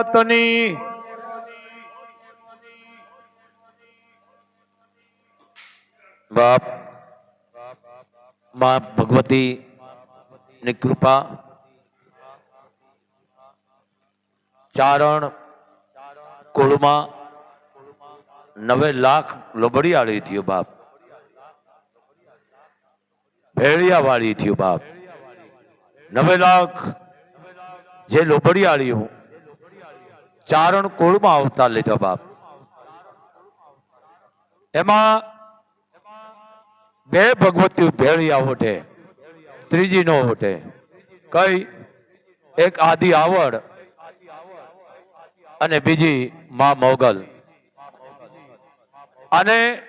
માતની બાપમાં ભગવતી ની કૃપા. ચારણ કુળમાં નવે લાખ લોબડિયાળી થયું બાપ. ભેળિયા વાળી થયું બાપ. નવે લાખ જે લોબડિયાળીઓ ચારણ કુળમાં અવતાર લીધો બાપ. એમાં બે ભગવતી ભેળિયા હોટે ત્રીજી નો હોટે કઈ? એક આદિ આવડ અને બીજી માં મોગલ. અને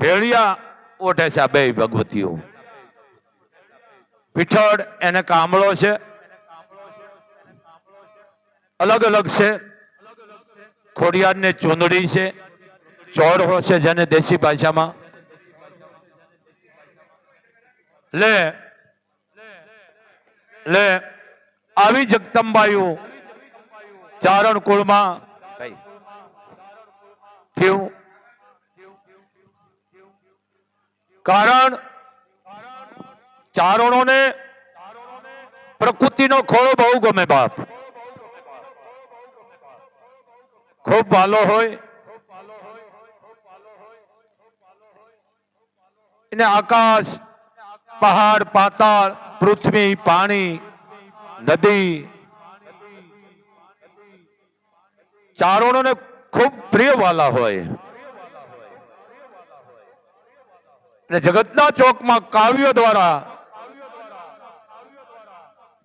ભેળિયા ઓઠે છે આ બે ભગવતીઓ. પીઠળ એને કામળો છે. અલગ અલગ છે. ખોડિયાર ને ચૂંદડી છે. ચોર છે જેને દેશી ભાષામાં. લે લે, આવી જગદંબાયું ચારણ કુળમાં થયું. કારણ ચારણોને પ્રકૃતિનો ખોળો બહુ ગમે બાપ. ખૂબ વાલો હોય. એને આકાશ, પહાડ, પાતાળ, પૃથ્વી, પાણી, નદી, ચારણોને ખૂબ પ્રિય વાલા હોય. અને જગતના ચોકમાં કાવ્યો દ્વારા,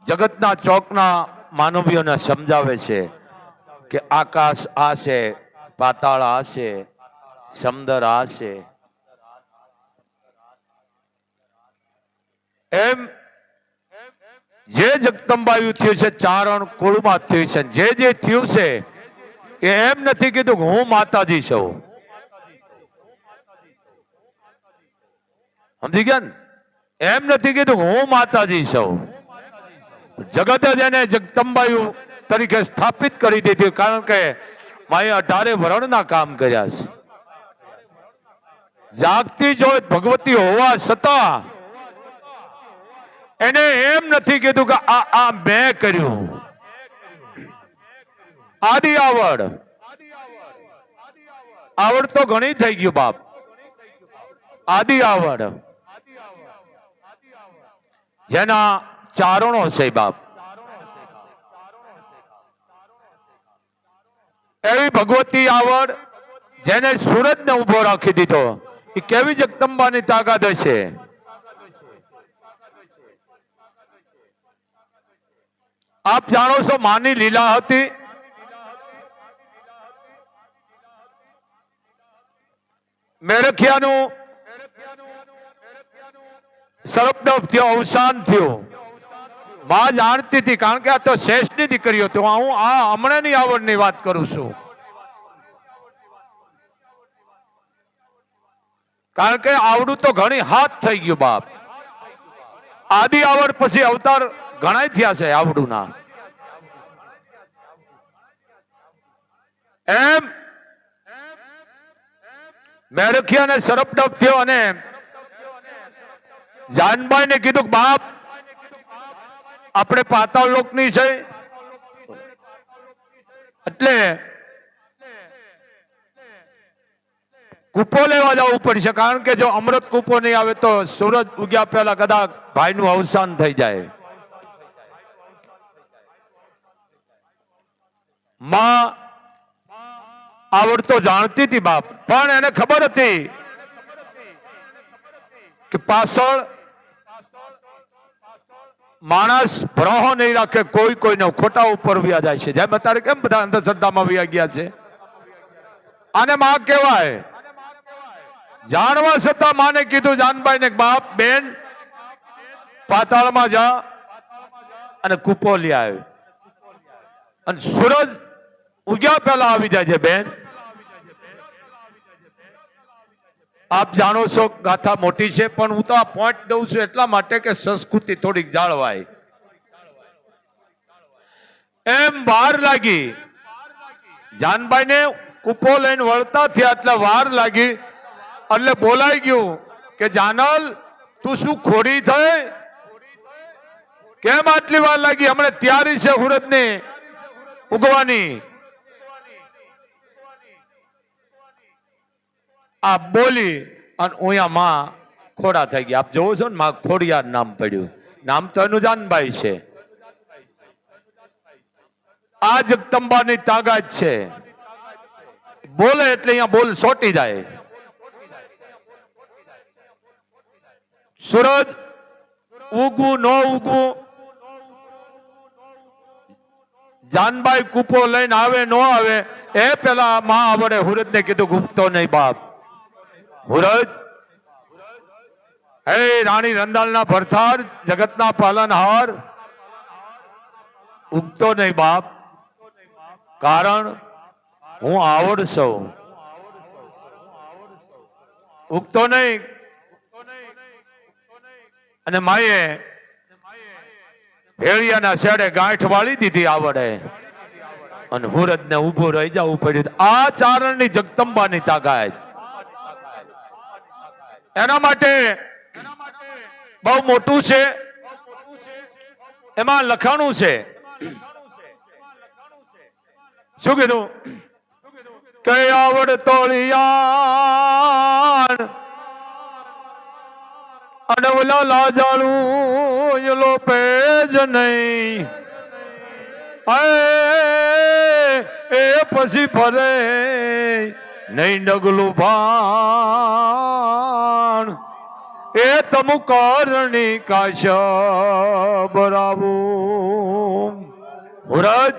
જગતના ચોકના માનવીઓને સમજાવે છે. કે આકાશ આ છે પાતાળ આ છે સમંદર આ છે એમ જે જગદંબાયું થયું છે, ચારણ કુળમાં થયું છે. જે જે થયું છે, એ એમ નથી કીધું કે હું માતાજી છું. સમજી ગયા એમ નથી કીધું હું માતાજી છું. જગત જ એને જગદંબાયું તરીકે સ્થાપિત કરી દીધી. કારણ કે માએ અઢારે વરણના કામ કર્યા છે. જાગતી જોત ભગવતી હોવા છતાં એને એમ નથી કીધું કે આ આ મેં કર્યું. આદિ આવડ. આવડ તો ઘણી થઈ ગયું બાપ. આદિ આવડ. જેના ચારણો છે બાપ. એવી ભગવતી આવડ જેને સુરતને ઊભો રાખી દીધો, એ કેવી જગદંબાની તાકાત હશે આપ જાણો છો માની લીલા હતી? મેરખિયાનું સરપડપ થયો અવસાન થયું. માં જાણતી હતી કારણ કે આ તો શેષની દીકરીઓ, તો હું આ હમણાંની આવડની વાત કરું છું. કારણ કે આવડું તો ઘણી હાથ થઈ ગયું, બાપ. આદિ આવડ પછી અવતાર ઘણા થયા છે આવડુના. એમ? મેરખિયા ને સરપડપ થયો અને જાનબાઈ ને કીધું બાપ આપણે પાતાળ લોકની છે. એટલે કૂપો લેવા જવું પડશે, કારણ કે જો અમૃત કૂપો નહીં આવે તો સૂરજ ઉગ્યા પહેલા કદાચ ભાઈનું અવસાન થઈ જાય. માં આવડતો જાણતી હતી બાપ, પણ એને ખબર હતી કે પાછળ માણસ ભરોહો નહીં રાખે, કોઈ કોઈનો ખોટા ઉપર વ્યા જાય છે. જેમ અત્યારે કેમ બધા અંધશ્રદ્ધામાં વ્યા ગયા છે? આને માં કહેવાય. જાણવા છતાં માને કીધું જાનભાઈ ને બાપ, બેન, પાતાળમાં જા અને કૂપો લઈ આવ્યો અને સૂરજ ઉગ્યા પહેલા આવી જાય છે, બેન આપ જાણો છો ગાથા મોટી છે, પણ હું તો આ પોઈન્ટ દઉં છું એટલા માટે કે સંસ્કૃતિ થોડીક જાળવાય. એમ વાર લાગી. જાનભાઈ ને કૂપો લઈને વળતા થયા એટલે વાર લાગી. એટલે બોલાઈ ગયું કે, જાનલ, તું શું ખોડી થઈ? કેમ આટલી વાર લાગી? હમણાં તૈયારી છે હુરતની. ઉગવાની. આ બોલી અને ઉયા માં ખોડા થઈ ગયા. આપ જોવો છો ને, માં ખોડિયાર નામ પડ્યું. નામ તો એનું છે. આ જગતંબાની તાકાત છે. બોલે એટલે અહીંયા બોલ સોટી જાય. સૂરજ ઉગવું ન ઉગવું જાનભાઈ કૂપો લઈને આવે, ન આવે, એ પેલા મા આવડે હુરજ ને કીધું, ગુપ્તો નહીં બાપ. હુરજ હે રાણી રંદાલના ભરથાર, જગતના પાલનહાર. ઉગતો નહીં બાપ. કારણ હું આવડશો ઉગતો નહીં. અને માએ ભેળિયાના શેડે ગાંઠ વાળી દીધી આવડે. અને હુરજ ને ઉભું રહી જવું પડ્યું. આ ચારણની જગદંબાની તાકાત. એના માટે બહુ મોટું છે. એમાં લખાણું છે. શું કીધું? કે આવડ તોળિયાણ અને લાજાળું એલો પેજ નહીં. એ પછી ફરે. નહીં ડગલું ભાણ. એ તમુ કરણી કાશ બરાવું હુરજ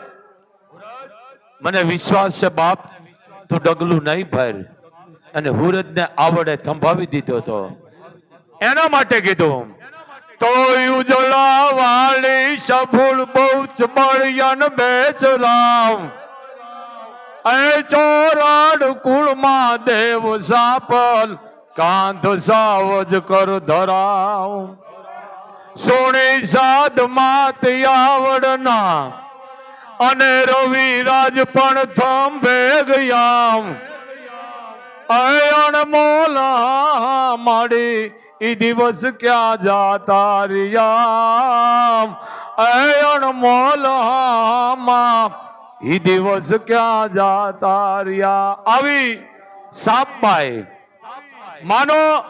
મને વિશ્વાસ છે બાપ, તું ડગલું નહીં ભર. અને હુરજ ને આવડે થંભાવી દીધો તો. એના માટે કીધું તો ઉજળા વાળી સફળ બહુ મળ્યા બેચ રામ એ ચોરાડ કુળમાં દેવ સાપલ, કાંધ સાવજ કર ધરાવ. સોણી સાદ માત આવડના અને રવિ રાજ પણ થંભે ગયા અયણ મોલા માડી, ઈ દિવસ ક્યાં જાતા રિયામ અયણ મોલામાં ઈ દિવસ ક્યાં જાતા રહ્યા? આવી સાપભાઈ માનો,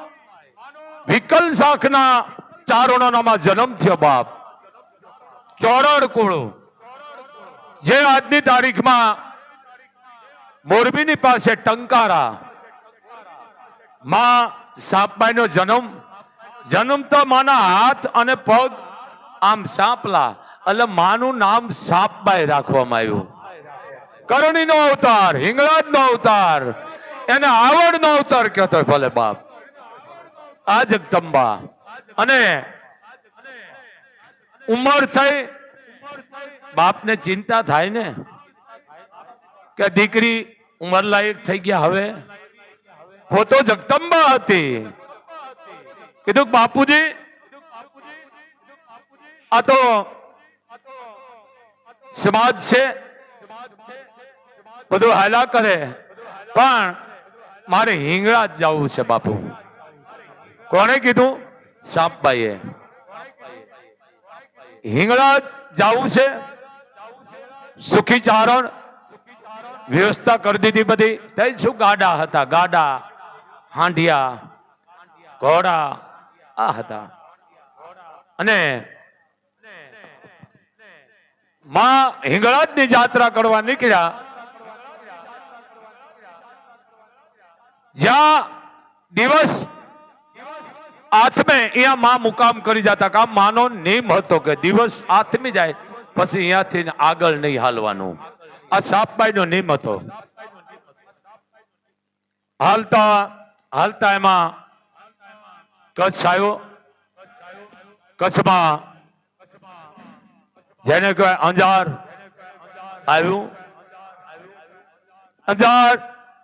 વિકલ શાખના ચારણોનામાં જન્મ થયો બાપ. ચોરણ કુળ. જે આજની તારીખમાં મોરબીની પાસે ટંકારા. માં સાપબાઈ નો જન્મ. જન્મ તો માના હાથ અને પગ આમ સાપલા. એટલે માનું નામ સાપબાઈ રાખવામાં આવ્યું. કરણી નો અવતાર હિંગળાજ નો અવતાર, એને આવડ નો અવતાર કહેતો ભલે બાપ. આ જગદંબા. અને ઉંમર થઈ, બાપને ચિંતા થાય ને, કે દીકરી ઉંમર લાયક થઈ ગયા હવે. પોતો જગદંબા હતી. કીધું બાપુજી, આ તો સમાજ છે. બધું હાલા કરે. પણ મારે હિંગળા જ જવું છે બાપુ. કોણે કીધું? સાપભાઈએ હિંગળા જવું છે? સુખી ચારણ વ્યવસ્થા કરી દીધી બધી. તે શું ગાડા હતા? ગાડા, હાંડિયા, ઘોડા, આ હતા. અને માં હિંગળાજની જાત્રા કરવા નીકળ્યા. જ્યાં દિવસ આથમે અહીંયા માં મુકામ કરી જતા કામ માનો નિયમ હતો કે દિવસ આથમી જાય, પછી અહીંયાથી આગળ નહીં હાલવાનું. આ સાપબાઈ નો નિયમ હતો. હાલતા હાલતા એમાં કચ્છ આવ્યો. કચ્છમાં જેને કહેવાય અંજાર આવ્યું. અંજાર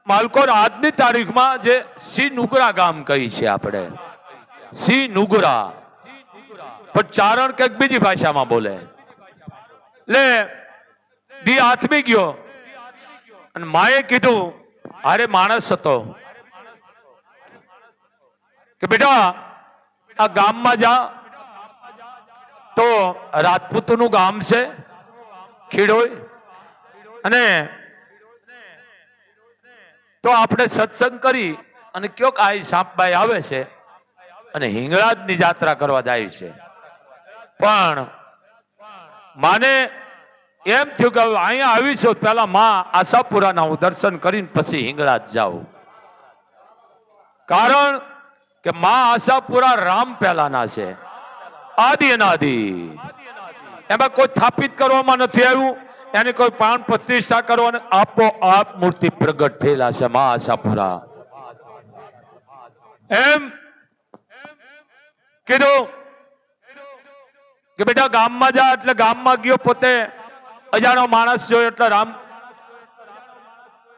માલકોર આજની તારીખમાં જે સી નુગરા ગામ કહી છે આપણે. સી નુગરા. પણ ચારણ કંઈક બીજી ભાષામાં બોલે. લે, દી આથમી ગયો. અને માએ કીધું અરે માણસ હતો. કે બેટા, આ ગામમાં જા. તો રાજપૂતનું ગામ છે, ખીડોય. અને તો આપણે સત્સંગ કરી અને કયો આ સાંપબાઈ આવે છે અને હિંગળાજની જાત્રા કરવા જાય છે. પણ માને એમ થયું કે અહીંયા આવી છું પેલા માં આશાપુરાના હું દર્શન કરીને પછી હિંગળાજ જાઉં. કારણ કે માં આશાપુરા રામ પહેલાના છે. આદિ અનાદિ. એમાં કોઈ સ્થાપિત કરવામાં નથી આવ્યું. એની કોઈ પ્રાણ પ્રતિષ્ઠા કરવાની આપો આપ મૂર્તિ પ્રગટ થયેલા છે માં આશાપુરા એમ કીધું કે બેટા ગામમાં જા, એટલે ગામમાં ગયો, પોતે અજાણો માણસ જોયો, એટલે રામ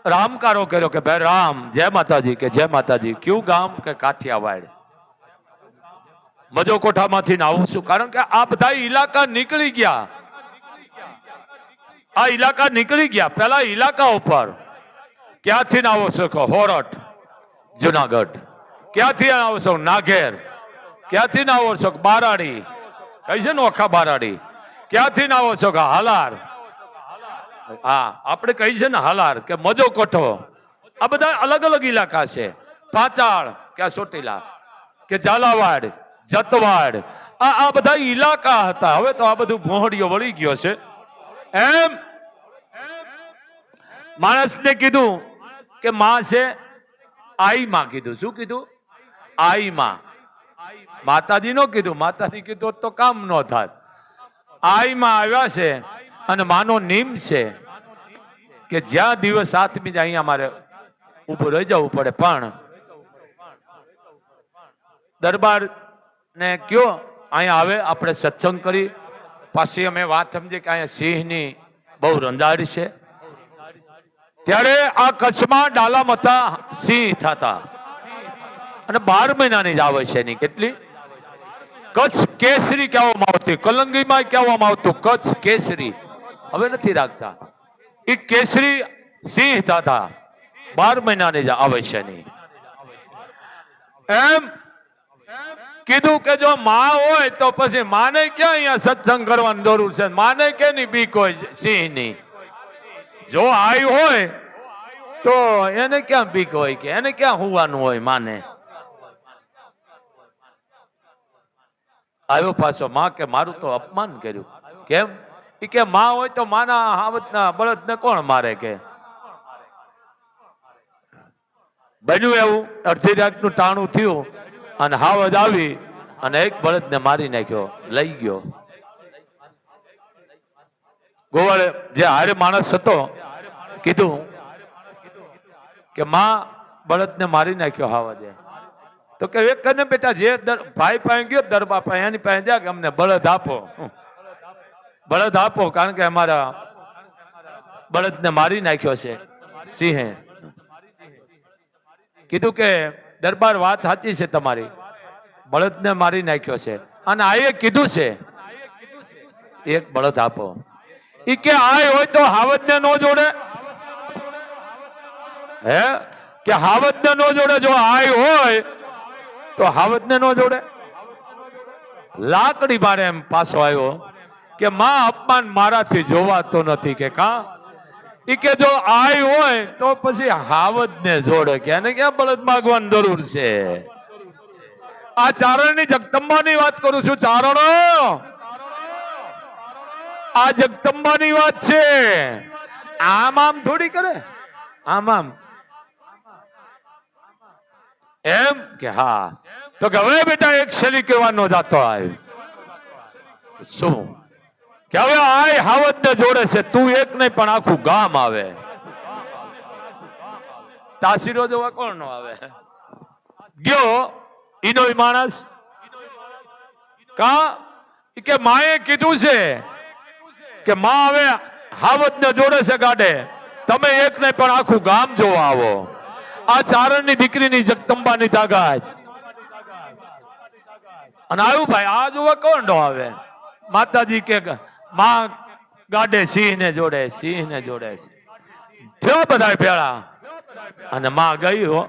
રામકારો કર્યો કે ભાઈ રામ, જય માતાજી કે જય માતાજી, કયું ગામ કે કાઠિયાવાડ? મજો કોઠામાંથી ને આવું છું. કારણ કે આ બધા ઇલાકા નીકળી ગયા. આ ઇલાકા નીકળી ગયા. પેલા ઇલાકા ઉપર. ક્યાંથી આવો શકો હોરટ જુનાગઢ. ક્યાંથી આવો છો નાઘેર ક્યાંથી ના આવો છો બારાડી. કઈ છે ને ઓખા બારાડી? ક્યાંથી ના આવો છો હાલાર. હા, આપણે કહી છે ને હાલાર કે મજો કોઠો? આ બધા અલગ અલગ ઇલાકા છે. પાંચાળ કે આ ચોટીલા કે ઝાલાવાડ, જતવાડ. આ આ બધા ઇલાકા હતા. હવે તો આ બધું મોહડીઓ વળી ગયો છે. એમ? માણસને કીધું કે માં છે આઈ માં કીધું. શું કીધું? આઈ માં માતાજી નો કીધું. માતાજી કીધું, તો કામ ન થાત. આઈ માં આવ્યા છે અને માનો નિમ છે કે જ્યાં દિવસ જાય અહીંયા મારે ઊભું રહી જવું પડે. પણ દરબાર ને કયો, અહીંયા આવે, આપણે સત્સંગ કરી પાછી અમે વાત સમજી કે અહીંયા સિંહની બહુ રંધાડ છે. ત્યારે આ કચ્છમાં ડાલા હતા સિંહ થતા. અને બાર મહિનાની જ આવે છે એની કેટલી? કચ્છ કેસરી કહેવામાં આવતી, કલંગીમાં કહેવામાં આવતું કચ્છ કેસરી. હવે નથી રાખતા. એ કેસરી સિંહ થતા. બાર મહિનાની જ આવે છે એની. એમ કીધું કે જો માં હોય તો પછી માને ક્યાં અહીંયા સત્સંગ કરવાની જરૂર છે? માને કે ની બીક હોય સિંહની? જો આઈ હોય તો એને ક્યાં બીક હોય કે? એને ક્યાં હોવાનું હોય માને? આવ્યો પાછો માં કે મારું તો અપમાન કર્યું. કેમ? એ કે માં હોય તો માના હાવતના બળદને કોણ મારે કે? બન્યું એવું? અડધી રાતનું ટાણું થયું. અને હાવજ આવી અને એક બળદને મારી નાખ્યો, લઈ ગયો. ગોવાળે જે હારે માણસ હતો, કીધું કે માં, બળદને મારી નાખ્યો હાવજે. તો કે એક કરીને બેટા, જે ભાઈ પાસે ગયો, દરબા પાસે, એની પાસે જા કે અમને બળદ આપો. બળદ આપો, કારણ કે અમારા બળદને મારી નાખ્યો છે સિંહે. કીધું કે દરબાર વાત સાચી છે તમારી. બળદને મારી નાખ્યો છે. અને આ એ કીધું છે. એક બળદ આપો. ઈ કે આય હોય તો હાવતને નો જોડે. હે? કે હાવતને નો જોડે જો આય હોય તો હાવતને નો જોડે. લાકડી મારે એમ પાછો આવ્યો કે, માં, અપમાન મારાથી જોવાતો નથી કે કા? ઈ કે જો આય હોય તો પછી હાવજ ને જોડે કે એને ક્યાં બળદ માગવાની જરૂર છે? આ ચારણની જગદંબાની વાત કરું છું, ચારણો! આ જગદંબાની વાત છે. આમ આમ થોડી કરે. આમ આમ. એમ કે હા. તો કે હવે બેટા એક શેલી કહેવાનો જાતો આવ્યો. શું? કે હવે આય હાવત ને જોડે છે, તું એક નહીં, પણ આખું ગામ આવે. તાસીરો જોવા કોણ નો આવે? ગયો? ઈનો માણસ? કા? કે માએ કીધું છે કે માં હવે હાવત ને જોડે છે ગાડે. તમે એક નહીં, પણ આખું ગામ જોવા આવો. આ ચારણની દીકરીની જગદંબાની તાકાત. અને આવ્યું ભાઈ આ જોવા કોણ નો આવે? માતાજી કે માં ગાડે સિંહ ને જોડે સિંહ ને જોડે. થયો બધા ભેળા? અને માં ગઈ હો.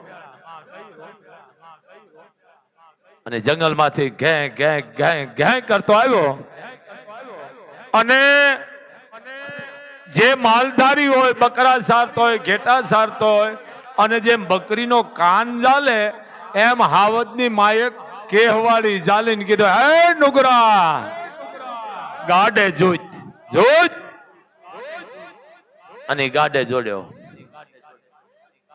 અને જંગલમાંથી ઘે ઘે ઘે ઘે કરતો આવ્યો. અને જે માલધારી હોય, બકરા સારતો હોય, ઘેટા સારતો હોય, અને જેમ બકરીનો કાન ઝાલે એમ હાવજની માએ કેહવાળી જાલીને કીધું, હે નુગરા ગાડે જોઈત. જોઈત? અને ગાડે જોડ્યો.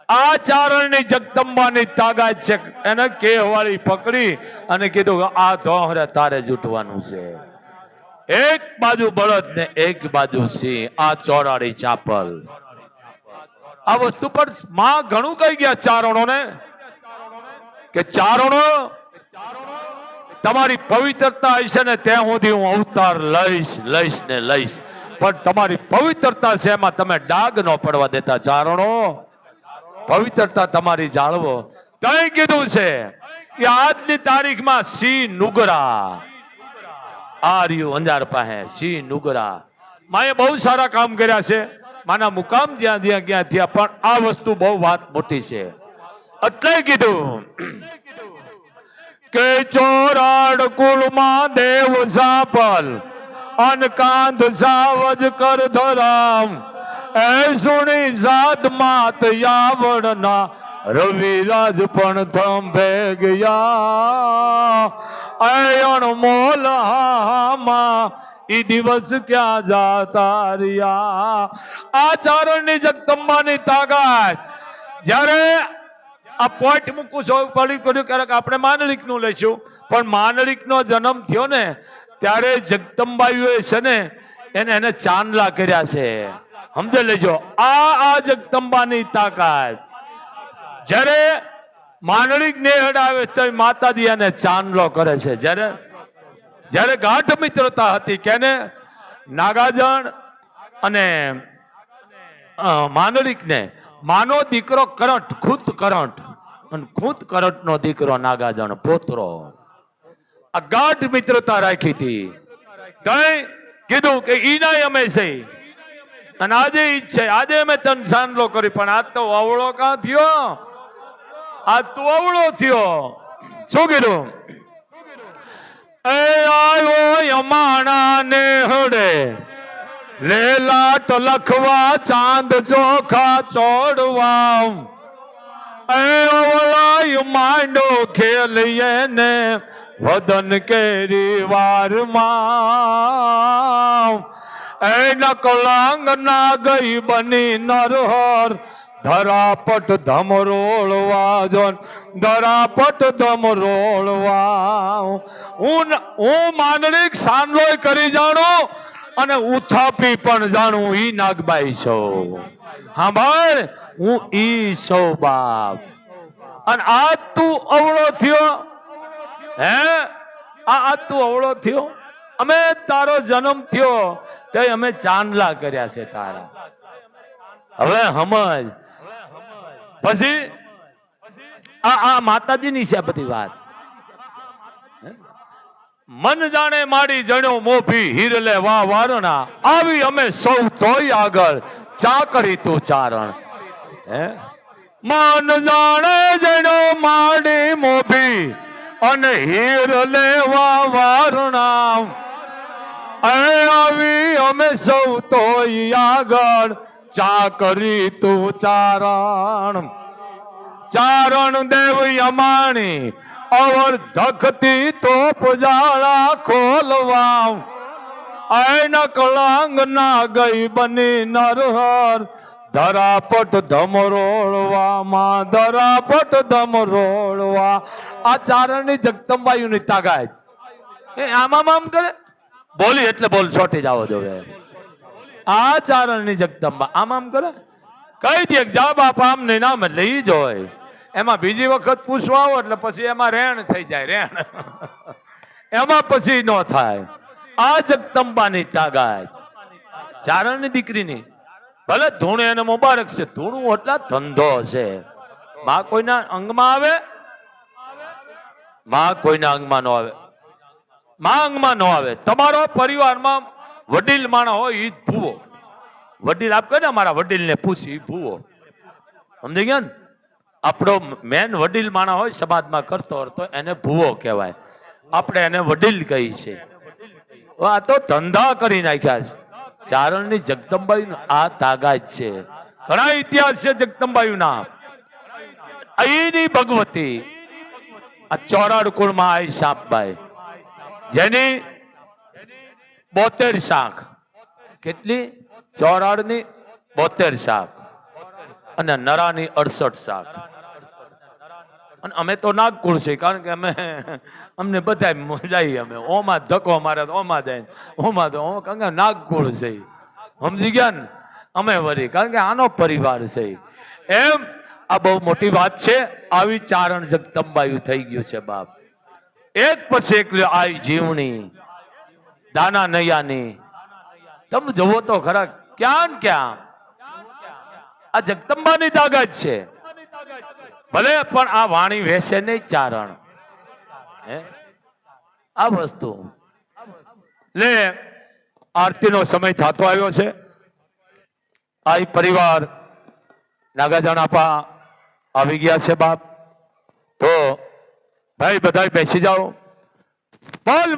આ ચારણની જગદંબાની તાકાત છે. એને કેહવાળી પકડી અને કીધું આ ધોહરે તારે જૂટવાનું છે. એક બાજુ બળદ ને એક બાજુ સિંહ, આ ચોરાડી ચાપલ. આ વસ્તુ પરમાં ઘણું કહી ગયા ચારણોને કે ચારણો તમારી પવિત્રતા હશે ને ત્યાં સુધી હું અવતાર લઈશ લઈશ ને લઈશ. પણ તમારી પવિત્રતા છે એમાં તમે ડાગ ન પડવા દેતા. જાણો? પવિત્રતા તમારી જાળવો. કઈ કીધું છે કે આજની તારીખમાં સિંહ નુગરા. આર્યુ અંજાર પાસે, સિંહ નુગરા. માએ બહુ સારા કામ કર્યા છે. માના મુકામ જ્યાં જ્યાં ક્યાં થયા, પણ આ વસ્તુ બહુ વાત મોટી છે. એટલે કીધું કે ચોરાડ કુલમાં દેવ સાપલ અનકાંત સાવજ કર ધરામ. એ સુણી સાત માત યાવડના રવિરાજ પણ થંભે ગયા. અયણ મોલ હામાં, ઈ દિવસ ક્યાં જાતા રહ્યા? આ ચારણની જગદંબાની તાકાત, જ્યારે આ પોઈન્ટ મૂકું છું. પડી કર્યું ક્યારેક આપણે માનલિકનું લઈશું. પણ માનલિકનો જન્મ થયો ને ત્યારે જગદંબાઈઓએ છે ને એને એને ચાંદલા કર્યા છે. સમજે લેજો. આ આ જગદંબાની તાકાત. જ્યારે માનલિક ને હડાવે તો માતાજી એને ચાંદલો કરે છે. જ્યારે જ્યારે ગાઢ મિત્રતા હતી કેને નાગાજણ અને અ, માનડિકને માનો દીકરો કરંટ ખુદ કરંટ. અને ખુદ કરટનો દીકરો નાગાજણ પોતરો. આ ગાઢ મિત્રતા રાખી હતી. કઈ કીધું કે ઈનાય અમે છે. અને આજે ઈચ્છે આજે મેં તન સાંડલો કરી, પણ આજ તો અવળો કાં થયો? આજ તું અવળો થયો. શું કીધું? એ આવ્યો યમાણા ને હડે. લેલાટ લખવા, ચાંદ ચોખા ચોડવા. એ ઓવલાય માંડો ખેલીએ ને વદન કેરી વારમાં. એ ના ગઈ બની નરહર, ધરાપટ ધમરોળવા જોન ધરાપટ ધમરોળવા હું હું માંડલિક સાંડલોય કરી જાણું અને ઉથાપી પણ જાણું ઈ નાગબાઈ છો. હા ભાઈ હું ઈ સૌ બાપ અને આ તું અવળો થયો? હે? આ તું અવળો થયો? અમે તારો જન્મ થયો તે અમે ચાંદલા કર્યા છે તારા. હવે સમજ. પછી? આ આ માતાજીની છે બધી વાત. મન જાણે માડી જણ્યો મોભી હીરલે વા વારણા. આવી અમે સૌ તોય આગળ ચાકરી તું ચારણ. હે? માન જાણે જણો માડી મોભી અને હીર લેવા વારણા. આવી અમે સૌ તો આગળ ચા કરી તું ચારણ. ચારણ દેવ અમાણી અવર ધખતી તો પુજાળા ખોલવા. આય કલાંગ ના ગઈ બની નરહર. ધરાપટ ધમરોળવામાં ધરાપટ ધમરોળવા આ ચારણની જગદંબાયુની તાગાય એ આમાં આમ કરે? બોલી એટલે બોલ છોટી જાવો જોવે આ ચારણની જગદંબા આમ આમ કરે? કઈ દે જા બાપ આમ ને નામ એટલે ઈ જ હોય એમાં બીજી વખત પૂછવા આવો એટલે પછી એમાં રેણ થઈ જાય રેણ. એમાં પછી ન થાય. આ જગદંબાની તાગાય ચારણની દીકરીની. ભલે ધૂણ એને મુબારક છે, ધૂણું એટલા ધંધો છે. માં કોઈના અંગમાં આવે? માં કોઈના અંગમાં ન આવે. માં અંગમાં ન આવે. તમારો પરિવારમાં વડીલ માણા હોય, ઈ જ ભૂવો. વડીલ આપ કહે ને મારા વડીલને પૂછી ભૂવો? સમજી ગયા ને? આપણો મેન વડીલ માણા હોય, સમાજમાં કરતો તો એને ભૂવો કહેવાય. આપણે એને વડીલ કહી છે આ તો ધંધા કરી નાખ્યા છે. ચારણની જગદંબાઈ આ તાગાજ છે. ઘણા ઇતિહાસ છે જગદંબાઈના અહીંની ભગવતી, આ ચોરાડ કુળમાં આવી સાપભાઈ જેની બોતેર શાખ. કેટલી? ચોરાડની બોતેર શાખ. અને નરાની અડસઠ શાખ. અને અમે તો નાગકુળ છે કારણ કે અમે અમને બધા જઈએ અમે. ઓમાં ધક્કો મારે તો ઓમાં જાય ઓમાં તો કારણ કે નાગકુળ છે. સમજી ગયા ને? અમે વરી કારણ કે આનો પરિવાર છે. એમ, આ બહુ મોટી વાત છે, આવી ચારણ જગદંબાયું થઈ ગયું છે બાપ. એક પછી એક આઈ જીવણી, દાના નૈયાની. તમે જોવો તો ખરા, ક્યાં ક્યાં? આ જગદંબાની તાકાત છે. ભલે પણ આ વાણી વેસે નહીં ચારણ. આ વસ્તુ. લે, આરતીનો સમય થતો આવ્યો છે. આ પરિવાર નાગાજણ આપા આવી ગયા છે બાપ. તો ભાઈ બધા બેસી જાઓ. બોલ